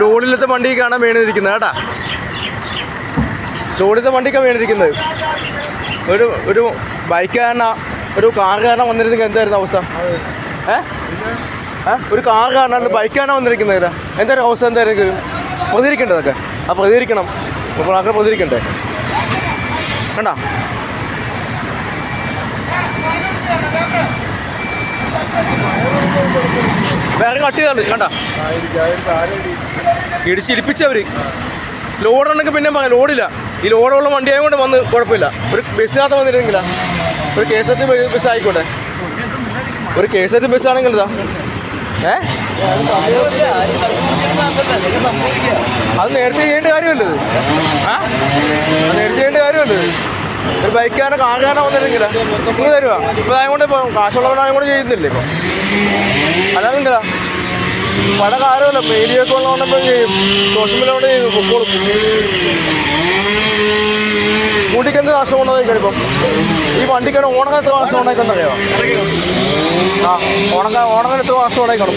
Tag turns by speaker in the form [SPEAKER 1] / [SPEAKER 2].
[SPEAKER 1] ലോഡിലത്തെ വണ്ടി കാണാൻ വീണിരിക്കുന്നത് കേട്ടാ? ലോഡിലത്തെ വണ്ടിക്കാണ് വീണിരിക്കുന്നത്. ഒരു ഒരു ബൈക്കുകാരന ഒരു കാറുകാരനെ വന്നിരുന്നെങ്കിൽ എന്തായിരുന്നു അവസ്ഥ? ഏ? ഒരു കാറുകാരനാണ് ബൈക്കാരനാണ് വന്നിരിക്കുന്നത്. എന്തായാലും അവസ്ഥ? എന്തായിരിക്കും പ്രതികരിക്കേണ്ടതൊക്കെ ആ പ്രതികരിക്കണം. അപ്പോൾ ആൾക്കാർ പ്രതികരിക്കണ്ടേ? വേണ്ട. വേറെ കട്ട് ചെയ്താൽ കണ്ട ഇടിച്ചിരിപ്പിച്ചവർ ലോഡുണ്ടെങ്കിൽ പിന്നെ പറയാം. ലോഡില്ല. ഈ ലോഡുള്ള വണ്ടിയായ കൊണ്ട് വന്ന് കുഴപ്പമില്ല. ഒരു ബസ്സിനകത്ത് വന്നിരുന്നെങ്കിലാ. ഒരു K S R T bus ആയിക്കോട്ടെ ഒരു കെ എസ് ആർ ബസ് ആണെങ്കിൽ ഇതാ. ഏ? അത് നേരത്തെ ചെയ്യേണ്ട കാര്യമല്ലത് ആ? നേരത്തെ ചെയ്യേണ്ട കാര്യമല്ലത് ഒരു ബൈക്കാരനെ കാറുകാരനെ വന്നിരുന്നെങ്കിലാ. നിങ്ങൾ തരുവാ. ഇപ്പം ആയതുകൊണ്ട് ഇപ്പോൾ കാശുള്ളവനായ കൊണ്ട് ചെയ്യുന്നില്ലേ ഇപ്പോൾ അല്ലാതെ എന്തിനാ? ചെയ്യും. സോഷ്യൽ മീഡിയ കൊണ്ട് ചെയ്യും പൊക്കോളും. കൂട്ടിക്ക് എന്ത് നഷ്ടം കൊണ്ടുപോയി ഇപ്പം? ഈ വണ്ടിക്കാണ് ഓണക്കാലത്ത് നാശം ഉണ്ടായിക്കെന്ന് ആ ഓണക്കാ ഓണക്കാലത്ത് നാശം ഉണ്ടായിക്കണം